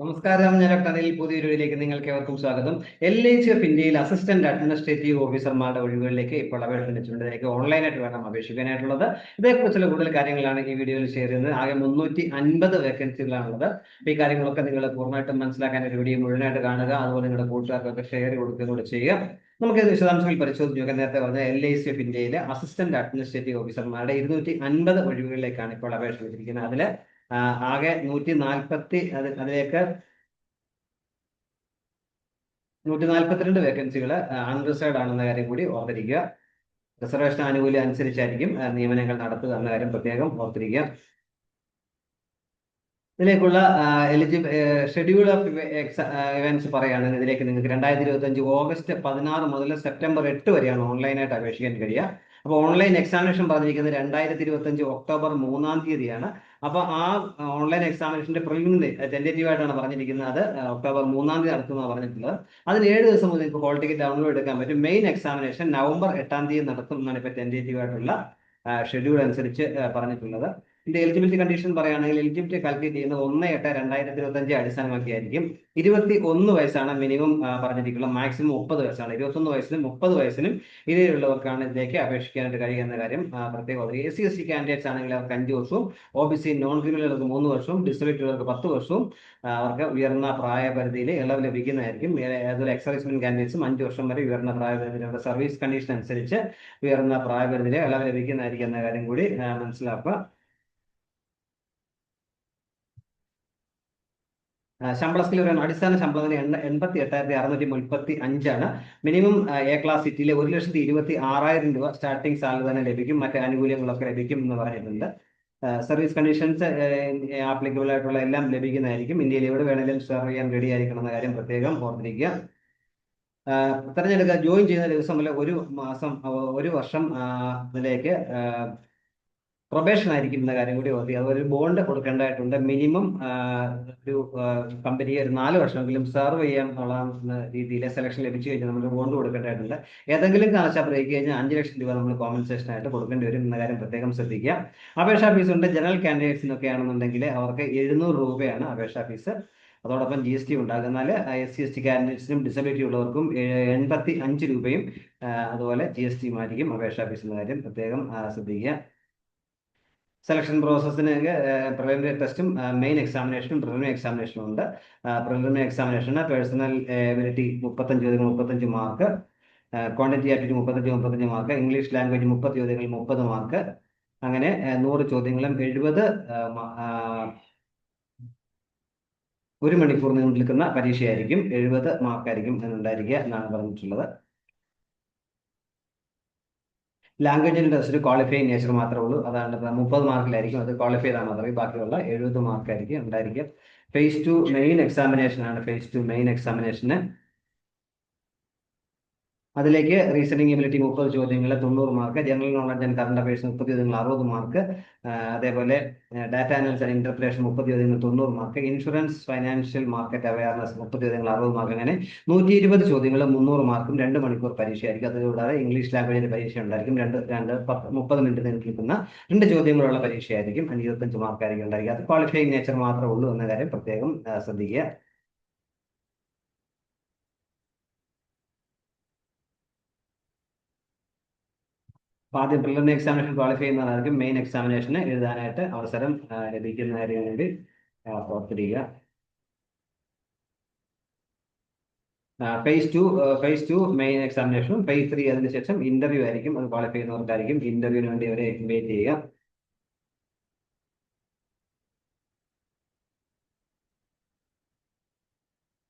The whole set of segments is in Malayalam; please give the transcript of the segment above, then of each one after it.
നമസ്കാരം ഞാൻ ഡോക്ടർ അനിൽ പുതിയൊരു വീഡിയോയിലേക്ക് നിങ്ങൾക്ക് ഏവർക്കും സ്വാഗതം. എൽ എച്ച് എഫ് ഇന്ത്യയിൽ അസിസ്റ്റന്റ് അഡ്മിനിസ്ട്രേറ്റീവ് ഓഫീസർമാരുടെ ഒഴിവുകളിലേക്ക് ഇപ്പോൾ ഇതിലേക്ക് ഓൺലൈനായിട്ട് വേണം അപേക്ഷിക്കാനായിട്ടുള്ളത്. ഇതേക്കുറിച്ചുള്ള കൂടുതൽ കാര്യങ്ങളാണ് ഈ വീഡിയോയിൽ ഷെയർ ചെയ്യുന്നത്. ആകെ മുന്നൂറ്റി അൻപത് വേക്കൻസികളാണുള്ളത് ഈ കാര്യങ്ങളൊക്കെ നിങ്ങൾ പൂർണമായിട്ടും മനസ്സിലാക്കാൻ ഒരു വീഡിയോ മുഴുവനായിട്ട് കാണുക. അതുപോലെ നിങ്ങളുടെ കൂട്ടുകാർക്കൊക്കെ ഷെയർ കൊടുക്കുകയും ചെയ്യുക. നമുക്ക് വിശദാംശങ്ങൾ പരിശോധിച്ച് നേരത്തെ പറഞ്ഞ എൽ ഐ സി എഫ് ഇന്ത്യയിലെ അസിസ്റ്റന്റ് അഡ്മിനിസ്ട്രേറ്റീവ് ഓഫീസർമാരുടെ ഇരുന്നൂറ്റി അൻപത് ഒഴിവുകളിലേക്കാണ് ഇപ്പോൾ അപേക്ഷ വെച്ചിരിക്കുന്നത് അതിൽ ആകെ നൂറ്റി നാൽപ്പത്തി അത് അതിലേക്ക് നൂറ്റി നാൽപ്പത്തിരണ്ട് വേക്കൻസികൾ അൺറിസേർഡ് ആണെന്ന കാര്യം കൂടി ഓർത്തിരിക്കുക. റിസർവേഷൻ ആനുകൂല്യം അനുസരിച്ചായിരിക്കും നിയമനങ്ങൾ നടത്തുക എന്ന കാര്യം പ്രത്യേകം ഓർത്തിരിക്കുക. ഇതിലേക്കുള്ള എലിജിബിൾ ഷെഡ്യൂൾ ഓഫ് ഇവൻസ് പറയുകയാണെങ്കിൽ ഇതിലേക്ക് നിങ്ങൾക്ക് രണ്ടായിരത്തി ഇരുപത്തി അഞ്ച് ഓഗസ്റ്റ് പതിനാറ് മുതൽ സെപ്റ്റംബർ എട്ട് വരെയാണ് ഓൺലൈനായിട്ട് അപേക്ഷിക്കാൻ കഴിയുക. അപ്പോൾ ഓൺലൈൻ എക്സാമിനേഷൻ പറഞ്ഞിരിക്കുന്നത് രണ്ടായിരത്തി ഇരുപത്തി അഞ്ച് ഒക്ടോബർ മൂന്നാം തീയതിയാണ്. അപ്പോൾ ആ ഓൺലൈൻ എക്സാമിനേഷന്റെ പ്രിലിമിനറി ടെന്റേറ്റീവ് ആയിട്ടാണ് പറഞ്ഞിരിക്കുന്നത്. അത് ഒക്ടോബർ മൂന്നാം തീയതി നടത്തുമെന്നാണ് പറഞ്ഞിട്ടുള്ളത്. അതിന് ഏഴ് ദിവസം മുതൽ നിങ്ങൾക്ക് ഹോൾ ടിക്കറ്റ് ഡൗൺലോഡ് എടുക്കാൻ പറ്റും. മെയിൻ എക്സാമിനേഷൻ നവംബർ എട്ടാം തീയതി നടത്തും എന്നാണ് ഇപ്പൊ ടെന്റേറ്റീവ് ആയിട്ടുള്ള ഷെഡ്യൂൾ അനുസരിച്ച് പറഞ്ഞിട്ടുള്ളത്. ഇതിന്റെ എലിജിബിലിറ്റി കണ്ടീഷൻ പറയുകയാണെങ്കിൽ എലിജിബിലിറ്റി കാൽക്കുലേറ്റ് ചെയ്യുന്നത് ഒന്ന് എട്ട് രണ്ടായിരത്തി ഇരുപത്തി അഞ്ച് അടിസ്ഥാനമാക്കിയായിരിക്കും ഇരുപത്തി ഒന്ന് വയസ്സാണ് മിനിമം പറഞ്ഞിരിക്കുന്നത് മാക്സിമം മുപ്പത് വയസ്സാണ്. ഇരുപത്തൊന്ന് വയസ്സിനും മുപ്പത് വയസ്സിനും ഇടയിലുള്ളവർക്കാണ് ഇതിലേക്ക് അപേക്ഷിക്കാനായിട്ട് കഴിയുന്ന കാര്യം പ്രത്യേക A C S C candidates ആണെങ്കിൽ അവർക്ക് അഞ്ച് വർഷവും ഒ ബി സി നോൺ ക്രിമിനലുകൾക്ക് മൂന്ന് വർഷവും ഡിസബിലിറ്റികൾക്ക് പത്ത് വർഷവും അവർക്ക് ഉയർന്ന പ്രായപരിധിയിൽ ഇളവ് ലഭിക്കുന്നതായിരിക്കും. അതുപോലെ എക്സൈസ്മെന്റ് കാൻഡിഡേറ്റ്സും അഞ്ച് വർഷം വരെ ഉയർന്ന പ്രായപരിധിയിലുള്ള സർവീസ് കണ്ടീഷൻ അനുസരിച്ച് ഉയർന്ന പ്രായപരിധിയിൽ ഇളവ് ലഭിക്കുന്നതായിരിക്കും എന്ന കാര്യം കൂടി മനസ്സിലാക്കുക. ശമ്പള സ്കിൽ പറയുന്നത് അടിസ്ഥാന ശമ്പളത്തിന് എണ്ണ എൺപത്തി എട്ടായിരത്തി അറുന്നൂറ്റി മുപ്പത്തി അഞ്ചാണ് മിനിമം എ ക്ലാസ് സിറ്റിയിലെ ഒരു ലക്ഷത്തി ഇരുപത്തി ആറായിരം രൂപ സ്റ്റാർട്ടിംഗ് സാലറി തന്നെ ലഭിക്കും. മറ്റ് ആനുകൂല്യങ്ങളൊക്കെ ലഭിക്കും എന്ന് പറയുന്നുണ്ട്. സർവീസ് കണ്ടീഷൻസ് ആപ്ലിക്കബിൾ ആയിട്ടുള്ള എല്ലാം ലഭിക്കുന്നതായിരിക്കും. ഇന്ത്യയിൽ എവിടെ വേണമെങ്കിലും സെർവ് ചെയ്യാൻ റെഡി ആയിരിക്കണം എന്ന കാര്യം പ്രത്യേകം ഓർത്തിരിക്കുക. തെരഞ്ഞെടുക്കുക ജോയിൻ ചെയ്യുന്ന ദിവസം മുതൽ ഒരു മാസം ഒരു വർഷം ഇതിലേക്ക് പ്രൊബേഷൻ ആയിരിക്കും എന്ന കാര്യം കൂടി ഓർത്തി. അതുപോലെ ബോണ്ട് കൊടുക്കേണ്ടതായിട്ടുണ്ട്. മിനിമം ഒരു കമ്പനി ഒരു നാല് വർഷമെങ്കിലും സെർവ് ചെയ്യാൻ ഉള്ള രീതിയിൽ സെലക്ഷൻ ലഭിച്ചു കഴിഞ്ഞാൽ നമുക്ക് ബോണ്ട് കൊടുക്കേണ്ടതായിട്ടുണ്ട്. ഏതെങ്കിലും കാലശാ ബ്രേക്ക് കഴിഞ്ഞാൽ അഞ്ച് ലക്ഷം രൂപ നമ്മൾ കോമ്പൻസേഷൻ ആയിട്ട് കൊടുക്കേണ്ടി വരും എന്ന കാര്യം പ്രത്യേകം ശ്രദ്ധിക്കുക. അപേക്ഷാ ഫീസ് ഉണ്ട്. ജനറൽ കാൻഡിഡേറ്റ്സിനൊക്കെ ആണെന്നുണ്ടെങ്കിൽ അവർക്ക് എഴുന്നൂറ് രൂപയാണ് അപേക്ഷാ ഫീസ് അതോടൊപ്പം ജി എസ് ടി ഉണ്ടാകും എന്നാൽ എസ് സി എസ് ടി കാൻഡിഡേറ്റ്സിനും ഡിസബിലിറ്റി ഉള്ളവർക്കും എൺപത്തി അഞ്ച് രൂപയും അതുപോലെ ജി എസ് ടിയും ആയിരിക്കും അപേക്ഷാ ഫീസിന്റെ കാര്യം പ്രത്യേകം ശ്രദ്ധിക്കുക. സെലക്ഷൻ പ്രോസസ്സിന് പ്രിലിമിനറി ടെസ്റ്റും മെയിൻ എക്സാമിനേഷനും പ്രിലിമിനറി എക്സാമിനേഷനും ഉണ്ട്. പ്രിലിമിനറി എക്സാമിനേഷന് പേഴ്സണൽ എബിലിറ്റി മുപ്പത്തഞ്ച് ചോദ്യങ്ങൾ മുപ്പത്തഞ്ച് മാർക്ക് ക്വാണ്ടിറ്റി ആപ്റ്റിറ്റി മുപ്പത്തഞ്ച് മുപ്പത്തഞ്ച് മാർക്ക് ഇംഗ്ലീഷ് ലാംഗ്വേജ് മുപ്പത് ചോദ്യങ്ങൾ മുപ്പത് മാർക്ക് അങ്ങനെ നൂറ് ചോദ്യങ്ങളും എഴുപത് ഒരു മണിക്കൂർ നീണ്ടു നിൽക്കുന്ന പരീക്ഷയായിരിക്കും. എഴുപത് മാർക്കായിരിക്കും എന്നുണ്ടായിരിക്കുക എന്നാണ് പറഞ്ഞിട്ടുള്ളത്. ലാംഗ്വേജിന്റെ ടെസ്റ്റ് ക്വാളിഫൈ നേച്ചർ മാത്രമേ ഉള്ളൂ. അതാണ് മുപ്പത് മാർക്കിലായിരിക്കും അത് ക്വാളിഫൈ ചെയ്താൽ മാത്രമേ ബാക്കിയുള്ള എഴുപത് മാർക്കായിരിക്കും ഉണ്ടായിരിക്കുക. ഫേസ് ടു മെയിൻ എക്സാമിനേഷൻ ആണ്. ഫേസ് ടു മെയിൻ എക്സാമിനേഷന് അതിലേക്ക് റീസണിങ് എബിലിറ്റി മുപ്പത് ചോദ്യങ്ങൾ തൊണ്ണൂറ് mark general knowledge and current affairs മുപ്പത് ചോദ്യങ്ങൾ അറുപത് മാർക്ക് അതേപോലെ ഡാറ്റ അനാലിസ് ആൻഡ് ഇന്റർപ്രിറ്റേഷൻ മുപ്പത് ചോദ്യങ്ങൾ തൊണ്ണൂറ് mark insurance financial market awareness മുപ്പത് ചോദ്യങ്ങൾ അറുപത് മാർക്ക് അങ്ങനെ നൂറ്റി ഇരുപത് ചോദ്യങ്ങൾ മുന്നൂറ് മാർക്കും രണ്ട് മണിക്കൂർ പരീക്ഷയായിരിക്കും അതുകൂടാതെ ഇംഗ്ലീഷ് ലാംഗ്വേജിന്റെ പരീക്ഷ ഉണ്ടായിരിക്കും. രണ്ട് രണ്ട് മുപ്പത് മിനിറ്റ് നിൽക്കുന്ന രണ്ട് ചോദ്യങ്ങളുള്ള പരീക്ഷയായിരിക്കും. ഇരുപത്തഞ്ച് മാർക്കായിരിക്കും ഉണ്ടായിരിക്കും അത് ക്വാളിഫൈങ് നേച്ചർ മാത്രമേ ഉള്ളൂ എന്ന കാര്യം പ്രത്യേകം ശ്രദ്ധിക്കുക. അപ്പൊ ആദ്യം പ്രിലിമിനറി എക്സാമിനേഷൻ ക്വാളിഫൈ ചെയ്യുന്നതായിരിക്കും മെയിൻ എക്സാമിനേഷന് എഴുതാനായിട്ട് അവസരം ലഭിക്കുന്നതിന് ആ, ഓർത്തിരിക്കുക. Phase two phase two main എക്സാമിനേഷനും phase three അതിനുശേഷം ഇന്റർവ്യൂ ആയിരിക്കും അത് ക്വാളിഫൈ ചെയ്യുന്നവർക്കായിരിക്കും ഇന്റർവ്യൂവിന് വേണ്ടി അവരെ വെയിറ്റ് ചെയ്യുക.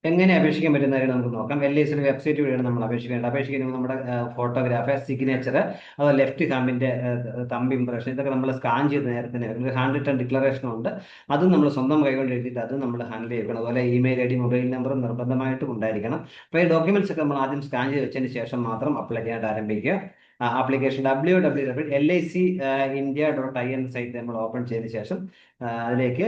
എങ്ങനെ അപേക്ഷിക്കാൻ പറ്റുന്ന കാര്യം നമുക്ക് നോക്കാം. എൽ ഐ സിയുടെ വെബ്സൈറ്റ് വഴിയാണ് നമ്മൾ അപേക്ഷിക്കേണ്ടത്. അപേക്ഷിക്കുന്നത് നമ്മുടെ ഫോട്ടോഗ്രാഫ് സിഗ്നേച്ചർ അതുപോലെ ലെഫ്റ്റ് ഹാമ്പിന്റെ തമ്പ് ഇംപ്രഷൻ ഇതൊക്കെ നമ്മൾ സ്കാൻ ചെയ്ത് നേരത്തെ ഒരു ഹാൻഡ് റിട്ടേൺ ഡിക്ലറേഷനും ഉണ്ട്. അത് നമ്മൾ സ്വന്തം കൈകൊണ്ട് എഴുതിയിട്ട് അത് നമ്മൾ ഹാൻഡിൽ ചെയ്യണം. അതുപോലെ ഇമെയിൽ ഐ ഡി മൊബൈൽ നമ്പറും നിർബന്ധമായിട്ടും ഉണ്ടായിരിക്കണം. അപ്പോൾ ഈ ഡോക്യുമെന്റ്സ് ഒക്കെ നമ്മൾ ആദ്യം സ്കാൻ ചെയ്ത് വെച്ചതിന് ശേഷം മാത്രം അപ്ലൈ ചെയ്യാനായിട്ട് ആരംഭിക്കുക. Application W W W L I C India dot I N site നമ്മൾ ഓപ്പൺ ചെയ്ത ശേഷം അതിലേക്ക്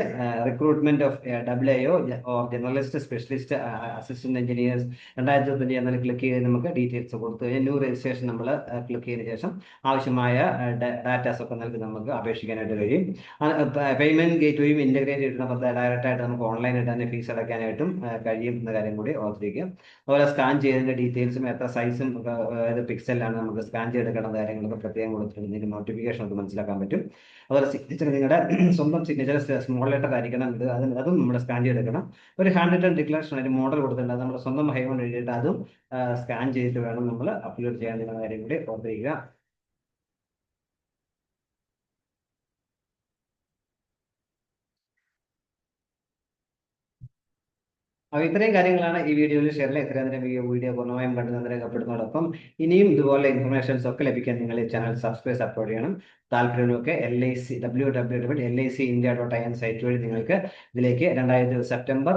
recruitment of W I O generalist specialist assistant engineers രണ്ടായിരത്തി ഇരുപത്തഞ്ച് എന്നതിൽ ക്ലിക്ക് ചെയ്ത് നമുക്ക് ഡീറ്റെയിൽസ് കൊടുത്തു ന്യൂ രജിസ്ട്രേഷൻ നമ്മൾ ക്ലിക്ക് ചെയ്തതിനു ശേഷം ആവശ്യമായ ഡാറ്റാസ് ഒക്കെ നൽകി നമുക്ക് അപേക്ഷിക്കാനായിട്ട് കഴിയും. പേയ്മെന്റ് ഗേറ്റ് വേയും ഇന്റഗ്രേറ്റ് ചെയ്തിട്ട് നമുക്ക് ഡയറക്റ്റ് ആയിട്ട് നമുക്ക് ഓൺലൈനായിട്ട് തന്നെ ഫീസ് അടയ്ക്കാനായിട്ടും കഴിയും എന്ന കാര്യം കൂടി ഓർത്തിരിക്കുക. അതുപോലെ സ്കാൻ ചെയ്തതിന്റെ ഡീറ്റെയിൽസും എത്ര സൈസും അതായത് പിക്സലാണ് നമുക്ക് സ്കാൻ ചെയ്തെടുക്കേണ്ട കാര്യങ്ങളൊക്കെ പ്രത്യേകം കൊടുത്തിട്ടുണ്ട്. നോട്ടിഫിക്കേഷൻ ഒക്കെ മനസ്സിലാക്കാൻ പറ്റും. അതുപോലെ സിഗ്നേച്ചർ നിങ്ങളുടെ സ്വന്തം സിഗ്നേച്ചർ സ്മോൾ ലെറ്റർ ആയിരിക്കണം ഇത് അതിന് അതും നമ്മൾ സ്കാൻ ചെയ്തെടുക്കണം. ഒരു ഹാൻഡ് റിട്ടൺ ഡിക്ലറേഷൻ ഒരു മോഡൽ കൊടുത്തിട്ടുണ്ട്. നമ്മുടെ സ്വന്തം ഹൈ കൊണ്ട് എഴുതിയിട്ട് അതും സ്കാൻ ചെയ്തിട്ട് വേണം നമ്മൾ അപ്ലോഡ് ചെയ്യാൻ എന്നുള്ള കാര്യം കൂടി ഓർത്തിരിക്കുക. അപ്പോൾ ഇത്രയും കാര്യങ്ങളാണ് ഈ വീഡിയോയിൽ ഷെയർ ചെയ്യുക ഇത്രയും നേരം ഈ വീഡിയോ പൂർണമായും കണ്ടു രേഖപ്പെടുന്നതോടൊപ്പം ഇനിയും ഇതുപോലെ ഇൻഫർമേഷൻസ് ഒക്കെ ലഭിക്കാൻ നിങ്ങൾ ഈ ചാനൽ സബ്സ്ക്രൈബ് സപ്പോർട്ട് ചെയ്യണം. താല്പര്യമൊക്കെ L I C W W W L I C India dot I N site വഴി നിങ്ങൾക്ക് ഇതിലേക്ക് രണ്ടായിരത്തി സെപ്റ്റംബർ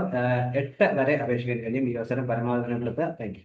എട്ട് വരെ അപേക്ഷിക്കാൻ കഴിയും ഈ അവസരം പരമാവധി താങ്ക് യു